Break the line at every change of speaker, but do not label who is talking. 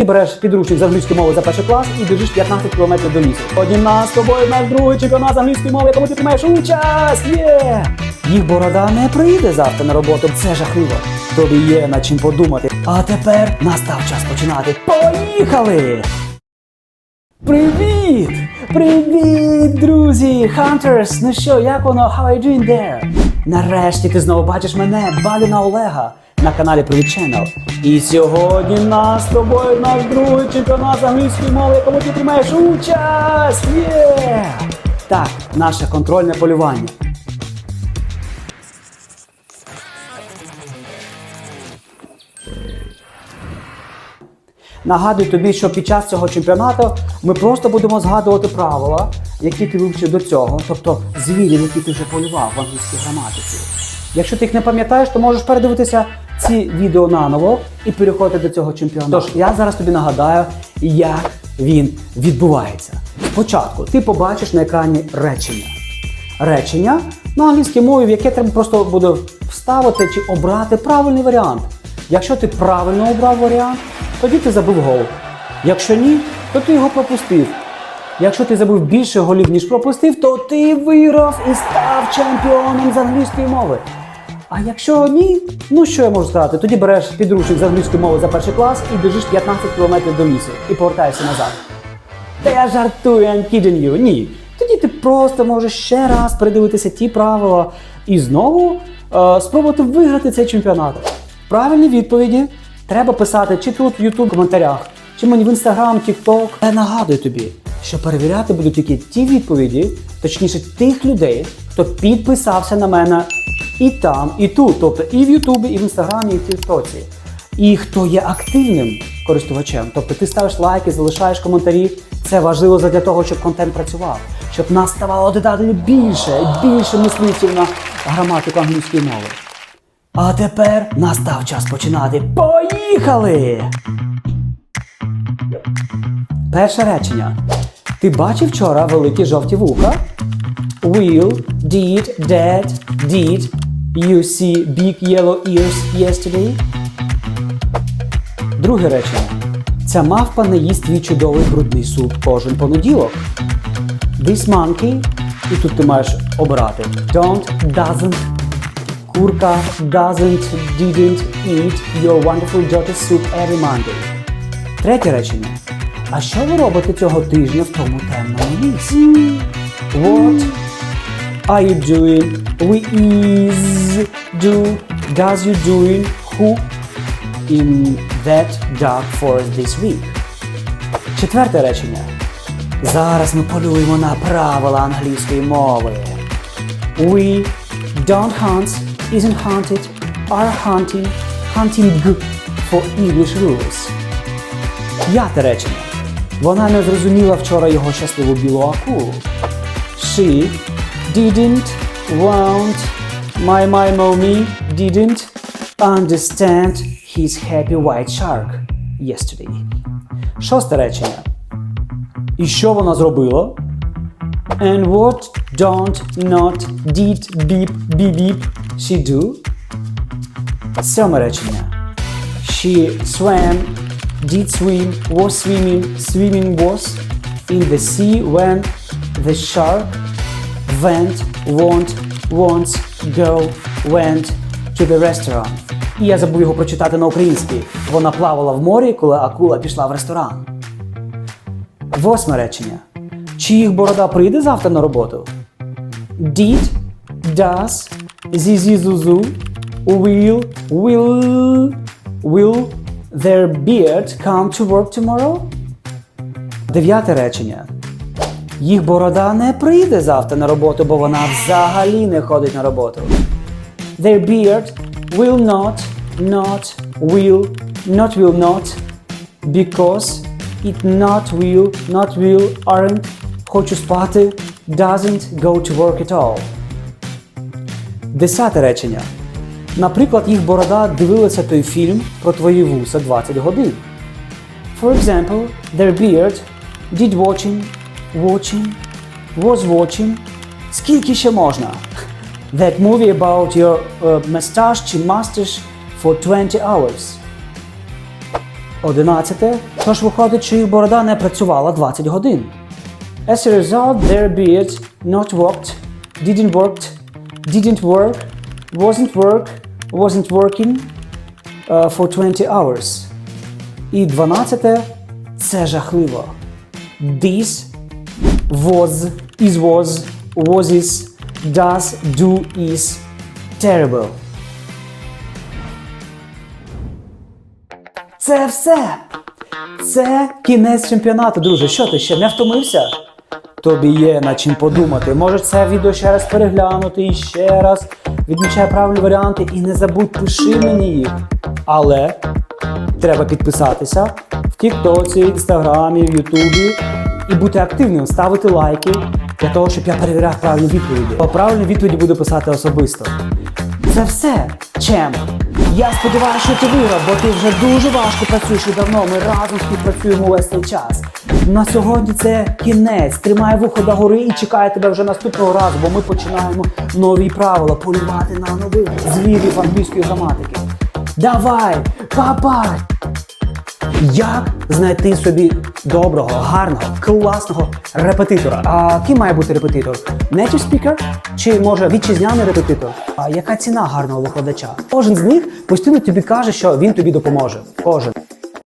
І береш підручник з англійської мови за перший клас і біжиш 15 кілометрів до лісу. Однім нас з тобою наш другий чемпіонат з англійської мови, якому ти приймаєш участь. Є! Їх борода не прийде завтра на роботу. Це жахливо. Тобі є над чим подумати. А тепер настав час починати. Поїхали! Привіт! Привіт, друзі! Hunters! Ну що, як воно? How are you doing there? Нарешті ти знову бачиш мене, Баліна Олега, на каналі Привіт Channel. І сьогодні нас з тобою наш другий чемпіонат з англійської мови, якому ти приймаєш участь! Є! Так, наше контрольне полювання. Нагадую тобі, що під час цього чемпіонату ми просто будемо згадувати правила, які ти вивчив до цього, тобто звірів, які ти вже полював в англійській граматиці. Якщо ти їх не пам'ятаєш, то можеш передивитися ці відео наново і переходити до цього чемпіонату. Тож я зараз тобі нагадаю, як він відбувається. Спочатку ти побачиш на екрані речення. Речення на англійській мові, в яке треба просто буде вставити чи обрати правильний варіант. Якщо ти правильно обрав варіант, тоді ти забив гол. Якщо ні, то ти його пропустив. Якщо ти забив більше голів, ніж пропустив, то ти виграв і став чемпіоном з англійської мови. А якщо ні, ну що я можу сказати? Тоді береш підручник з англійської мови за перший клас і біжиш 15 кілометрів до лісу і повертаєшся назад. Та я жартую, I'm kidding you. Ні. Тоді ти просто можеш ще раз передивитися ті правила і знову е, спробувати виграти цей чемпіонат. Правильні відповіді треба писати чи тут в YouTube коментарях, чи мені в Instagram, TikTok. Я нагадую тобі, що перевіряти будуть тільки ті відповіді, точніше тих людей, хто підписався на мене і там, і тут, тобто і в Ютубі, і в Інстаграмі, і в Тіктоці. І хто є активним користувачем, тобто ти ставиш лайки, залишаєш коментарі. Це важливо для того, щоб контент працював, щоб нас ставало додати більше більше мислителів на граматику англійської мови. А тепер настав час починати. Поїхали! Перше речення. Ти бачив вчора великі жовті вуха? Will, did, did, did you see big yellow ears yesterday? Друге речення. Ця мавпа не їсть твій чудовий брудний суп кожен понеділок. This monkey, і тут ти маєш обрати don't, doesn't, курка doesn't, didn't eat your wonderful daughter's soup every Monday. Третє речення. А що ви робите цього тижня в тому темному лісі? What are you doing? We is do does you doing who in that dark forest this week? Четверте речення. Зараз ми полюємо на правила англійської мови. We don't hunt, isn't hunted, are hunting, hunting for English rules. П'яте речення. Вона не зрозуміла вчора його щасливу білу акулу. She didn't want my my mommy didn't understand his happy white shark yesterday. Шосте речення. І що вона зробила? And what don't not did beep beep beep she do? Сьоме. She swam, did swim, was swimming, swimming was in the sea when the shark went, won't, wants, go, went to the restaurant. І я забув його прочитати на українській. Вона плавала в морі, коли акула пішла в ресторан. Восьме речення. Чи їх борода прийде завтра на роботу? Did, does, зізізузу, will, will, will their beard come to work tomorrow? Дев'яте речення. Їх борода не прийде завтра на роботу, бо вона взагалі не ходить на роботу. Their beard will not, not, will, not will not, because it not will, not will, aren't, хочу спати, doesn't go to work at all. Десяте речення. Наприклад, їх борода дивилася той фільм про твої вуса 20 годин. For example, their beard did watching, watching, was watching. Скільки ще можна? That movie about your uh, mustache чи mustache for 20 hours. Одинадцяте. Тож виходить, що їх борода не працювала 20 годин. As a result, their beard not worked, didn't worked, didn't work, wasn't work, wasn't working uh, for 20 hours. І 12 це жахливо. This was, is was, was is, does, do is terrible. Це все. Це кінець чемпіонату, друже. Що ти ще не втомився? Тобі є над чим подумати. Можеш це відео ще раз переглянути і ще раз. Відмічай правильні варіанти і не забудь пиши мені їх. Але треба підписатися в Тіктоці, Інстаграмі, в Ютубі і бути активним, ставити лайки для того, щоб я перевіряв правильні відповіді. Бо правильні відповіді буду писати особисто. Це все, Чем. Я сподіваюся, що ти виграв, бо ти вже дуже важко працюєш і давно. Ми разом співпрацюємо весь цей час. На сьогодні це кінець. Тримай вухо до гори і чекає тебе вже наступного разу, бо ми починаємо нові правила полювати на нових звірів англійської граматики. Давай, папа! Як знайти собі доброго, гарного, класного репетитора? А ким має бути репетитор? Native speaker? Чи може вітчизняний репетитор? А яка ціна гарного викладача? Кожен з них постійно тобі каже, що він тобі допоможе. Кожен.